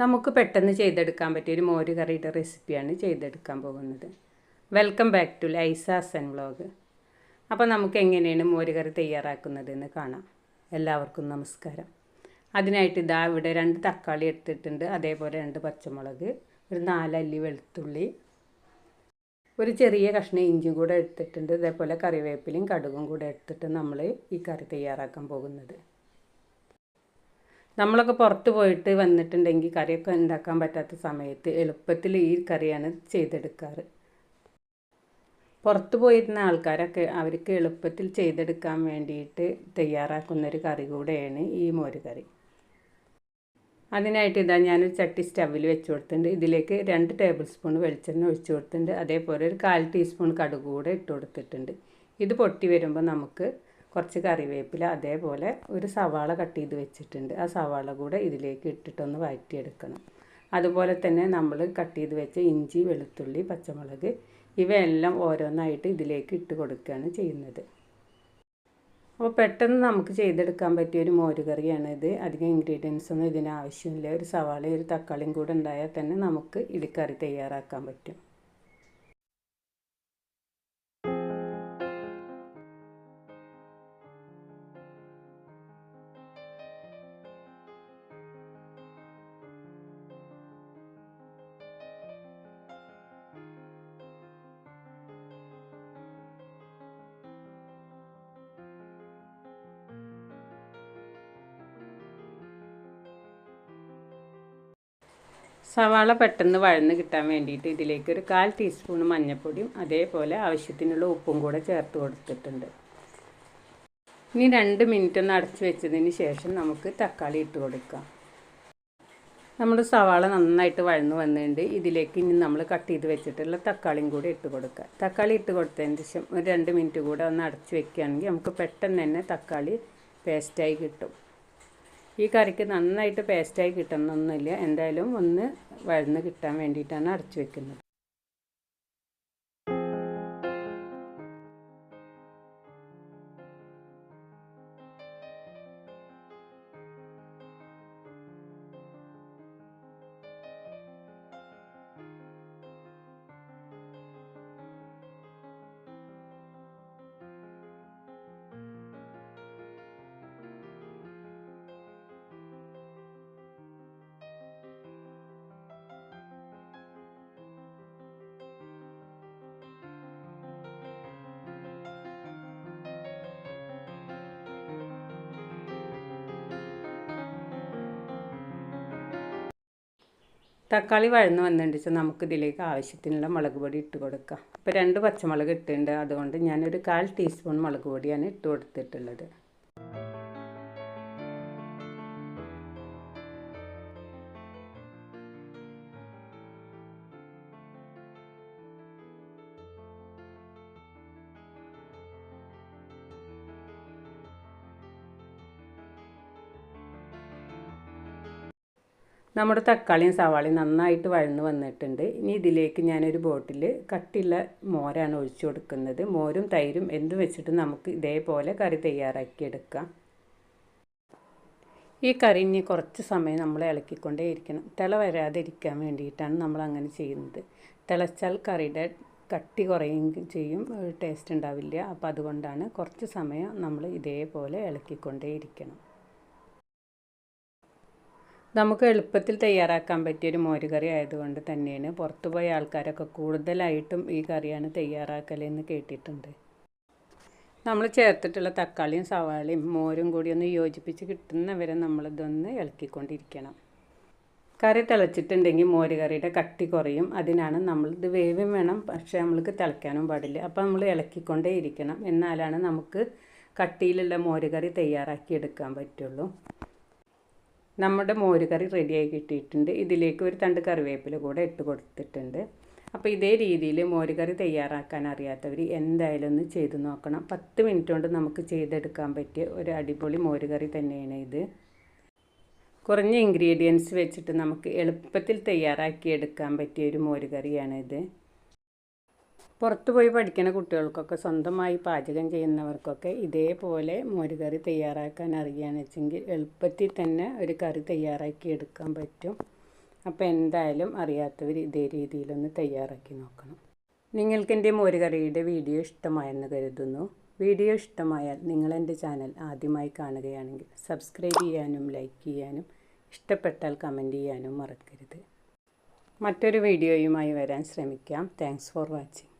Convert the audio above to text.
നമുക്ക് പെട്ടെന്ന് ചെയ്തെടുക്കാൻ പറ്റിയ ഒരു മോര് കറിയുടെ റെസിപ്പിയാണ് ചെയ്തെടുക്കാൻ പോകുന്നത്. വെൽക്കം ബാക്ക് ടു ലൈസാസൻ വ്ളോഗ് അപ്പോൾ നമുക്ക് എങ്ങനെയാണ് മോര് കറി തയ്യാറാക്കുന്നതെന്ന് കാണാം. എല്ലാവർക്കും നമസ്കാരം. അതിനായിട്ട് ഇതാ ഇവിടെ രണ്ട് തക്കാളി എടുത്തിട്ടുണ്ട്. അതേപോലെ രണ്ട് പച്ചമുളക് ഒരു നാലല്ലി വെളുത്തുള്ളി ഒരു ചെറിയ കഷ്ണം ഇഞ്ചും കൂടെ എടുത്തിട്ടുണ്ട്. ഇതേപോലെ കറിവേപ്പിലയും കടുകും കൂടെ എടുത്തിട്ട് നമ്മൾ ഈ കറി തയ്യാറാക്കാൻ പോകുന്നത്. നമ്മളൊക്കെ പുറത്ത് പോയിട്ട് വന്നിട്ടുണ്ടെങ്കിൽ കറിയൊക്കെ ഉണ്ടാക്കാൻ പറ്റാത്ത സമയത്ത് എളുപ്പത്തിൽ ഈ കറിയാണ് ചെയ്തെടുക്കാറ്. പുറത്തു പോയിരുന്ന ആൾക്കാരൊക്കെ അവർക്ക് എളുപ്പത്തിൽ ചെയ്തെടുക്കാൻ വേണ്ടിയിട്ട് തയ്യാറാക്കുന്ന ഒരു കറി കൂടെയാണ് ഈ മോര് കറി. അതിനായിട്ട് ഇതാ ഞാനൊരു ചട്ടി സ്റ്റവിൽ വെച്ച് കൊടുത്തിട്ടുണ്ട്. ഇതിലേക്ക് രണ്ട് ടേബിൾ സ്പൂൺ വെളിച്ചെണ്ണ ഒഴിച്ചു കൊടുത്തിട്ടുണ്ട്. അതേപോലെ ഒരു കാൽ ടീസ്പൂൺ കടുക് കൂടെ ഇട്ട് കൊടുത്തിട്ടുണ്ട്. ഇത് പൊട്ടി വരുമ്പോൾ നമുക്ക് കുറച്ച് കറിവേപ്പില അതേപോലെ ഒരു സവാള കട്ട് ചെയ്ത് വെച്ചിട്ടുണ്ട്. ആ സവാള കൂടെ ഇതിലേക്ക് ഇട്ടിട്ടൊന്ന് വഴറ്റിയെടുക്കണം. അതുപോലെ തന്നെ നമ്മൾ കട്ട് ചെയ്ത് വെച്ച ഇഞ്ചി വെളുത്തുള്ളി പച്ചമുളക് ഇവയെല്ലാം ഓരോന്നായിട്ട് ഇതിലേക്ക് ഇട്ട് കൊടുക്കുകയാണ് ചെയ്യുന്നത്. അപ്പോൾ പെട്ടെന്ന് നമുക്ക് ചെയ്തെടുക്കാൻ പറ്റിയ ഒരു മോരുകറിയാണ് ഇത്. അധികം ഇൻഗ്രീഡിയൻസ് ഒന്നും ഇതിന് ആവശ്യമില്ല. ഒരു സവാളയും ഒരു തക്കാളിയും കൂടെ ഉണ്ടായാൽ തന്നെ നമുക്ക് ഇടിക്കറി തയ്യാറാക്കാൻ പറ്റും. സവാള പെട്ടെന്ന് വഴന്ന് കിട്ടാൻ വേണ്ടിയിട്ട് ഇതിലേക്ക് ഒരു കാൽ ടീസ്പൂൺ മഞ്ഞൾപ്പൊടിയും അതേപോലെ ആവശ്യത്തിനുള്ള ഉപ്പും കൂടെ ചേർത്ത് കൊടുത്തിട്ടുണ്ട്. ഇനി രണ്ട് മിനിറ്റ് ഒന്ന് അടച്ചു വെച്ചതിന് ശേഷം നമുക്ക് തക്കാളി ഇട്ട് കൊടുക്കാം. നമ്മുടെ സവാള നന്നായിട്ട് വഴന്ന് വന്നിട്ടുണ്ട്. ഇതിലേക്ക് ഇനി നമ്മൾ കട്ട് ചെയ്ത് വെച്ചിട്ടുള്ള തക്കാളിയും കൂടി ഇട്ട് കൊടുക്കുക തക്കാളി ഇട്ട് കൊടുത്തതിന് ശേഷം ഒരു രണ്ട് മിനിറ്റ് കൂടെ ഒന്ന് അടച്ചു വെക്കുകയാണെങ്കിൽ നമുക്ക് പെട്ടെന്ന് തന്നെ തക്കാളി പേസ്റ്റായി കിട്ടും. ഈ കറിക്ക് നന്നായിട്ട് പേസ്റ്റായി കിട്ടണമെന്നൊന്നുമില്ല എന്തായാലും ഒന്ന് വഴന്ന് കിട്ടാൻ വേണ്ടിയിട്ടാണ് അടച്ചു വെക്കുന്നത്. തക്കാളി വഴന്ന് വന്നിട്ട് നമുക്ക് ഇതിലേക്ക് ആവശ്യത്തിനുള്ള മുളക് പൊടി ഇട്ട് കൊടുക്കാം. ഇപ്പോൾ രണ്ട് പച്ചമുളക് ഇട്ടിട്ടുണ്ട്. അതുകൊണ്ട് ഞാനൊരു കാൽ ടീസ്പൂൺ മുളക് പൊടിയാണ് ഇട്ട് കൊടുത്തിട്ടുള്ളത്. നമ്മുടെ തക്കാളിയും സവാളയും നന്നായിട്ട് വഴന്ന് വന്നിട്ടുണ്ട്. ഇനി ഇതിലേക്ക് ഞാനൊരു ബോട്ടിൽ കട്ടിയുള്ള മോരാണ് ഒഴിച്ചു കൊടുക്കുന്നത്. മോരും തൈരും എന്ത് വെച്ചിട്ട് നമുക്ക് ഇതേപോലെ കറി തയ്യാറാക്കിയെടുക്കാം ഈ കറി ഇനി കുറച്ച് സമയം നമ്മൾ ഇളക്കിക്കൊണ്ടേ ഇരിക്കണം. തിള വരാതിരിക്കാൻ വേണ്ടിയിട്ടാണ് നമ്മൾ അങ്ങനെ ചെയ്യുന്നത്. തിളച്ചാൽ കറിയുടെ കട്ടി കുറയുകയും ചെയ്യും. ടേസ്റ്റ് ഉണ്ടാവില്ല. അപ്പോൾ അതുകൊണ്ടാണ് കുറച്ച് സമയം നമ്മൾ ഇതേപോലെ ഇളക്കിക്കൊണ്ടേ ഇരിക്കണം. നമുക്ക് എളുപ്പത്തിൽ തയ്യാറാക്കാൻ പറ്റിയ പറ്റിയൊരു മോരുകറി ആയതുകൊണ്ട് തന്നെയാണ് പുറത്തു പോയ ആൾക്കാരൊക്കെ കൂടുതലായിട്ടും ഈ കറിയാണ് തയ്യാറാക്കലെന്ന് കേട്ടിട്ടുണ്ട്. നമ്മൾ ചേർത്തിട്ടുള്ള തക്കാളിയും സവാളയും മോരും കൂടി ഒന്ന് യോജിപ്പിച്ച് കിട്ടുന്നവരെ നമ്മളിതൊന്ന് ഇളക്കിക്കൊണ്ടിരിക്കണം. കറി തിളച്ചിട്ടുണ്ടെങ്കിൽ മോരുകറിയുടെ കട്ടി കുറയും. അതിനാണ് നമ്മളിത് വേവും വേണം. പക്ഷേ നമ്മൾക്ക് തിളയ്ക്കാനും പാടില്ല. അപ്പോൾ നമ്മൾ ഇളക്കിക്കൊണ്ടേ ഇരിക്കണം. എന്നാലാണ് നമുക്ക് കട്ടിയിലുള്ള മോരുകറി തയ്യാറാക്കി എടുക്കാൻ പറ്റുള്ളൂ. നമ്മുടെ മോര് കറി റെഡിയായി കിട്ടിയിട്ടുണ്ട്. ഇതിലേക്ക് ഒരു തണ്ട് കറിവേപ്പില കൂടെ ഇട്ട് കൊടുത്തിട്ടുണ്ട്. അപ്പോൾ ഇതേ രീതിയിൽ മോര് കറി തയ്യാറാക്കാൻ അറിയാത്തവർ എന്തായാലും ഒന്ന് ചെയ്ത് നോക്കണം. പത്ത് മിനിറ്റ് കൊണ്ട് നമുക്ക് ചെയ്തെടുക്കാൻ പറ്റിയ ഒരു അടിപൊളി മോര് കറി തന്നെയാണ് ഇത്. കുറഞ്ഞ ഇൻഗ്രീഡിയൻസ് വെച്ചിട്ട് നമുക്ക് എളുപ്പത്തിൽ തയ്യാറാക്കി എടുക്കാൻ പറ്റിയ ഒരു മോര് കറിയാണ് ഇത്. പുറത്തു പോയി പഠിക്കുന്ന കുട്ടികൾക്കൊക്കെ സ്വന്തമായി പാചകം ചെയ്യുന്നവർക്കൊക്കെ ഇതേപോലെ മോരുകറി തയ്യാറാക്കാൻ അറിയാന്ന് വെച്ചെങ്കിൽ എളുപ്പത്തിൽ തന്നെ ഒരു കറി തയ്യാറാക്കി എടുക്കാൻ പറ്റും. അപ്പോൾ എന്തായാലും അറിയാത്തവർ ഇതേ രീതിയിലൊന്ന് തയ്യാറാക്കി നോക്കണം. നിങ്ങൾക്ക് എന്റെ മോരുകറിയുടെ വീഡിയോ ഇഷ്ടമായെന്ന് കരുതുന്നു. വീഡിയോ ഇഷ്ടമായാൽ നിങ്ങളെന്റെ ചാനൽ ആദ്യമായി കാണുകയാണെങ്കിൽ സബ്സ്ക്രൈബ് ചെയ്യാനും ലൈക്ക് ചെയ്യാനും ഇഷ്ടപ്പെട്ടാൽ കമന്റ് ചെയ്യാനും മറക്കരുത്. മറ്റൊരു വീഡിയോയുമായി വരാൻ ശ്രമിക്കാം. Thanks for watching.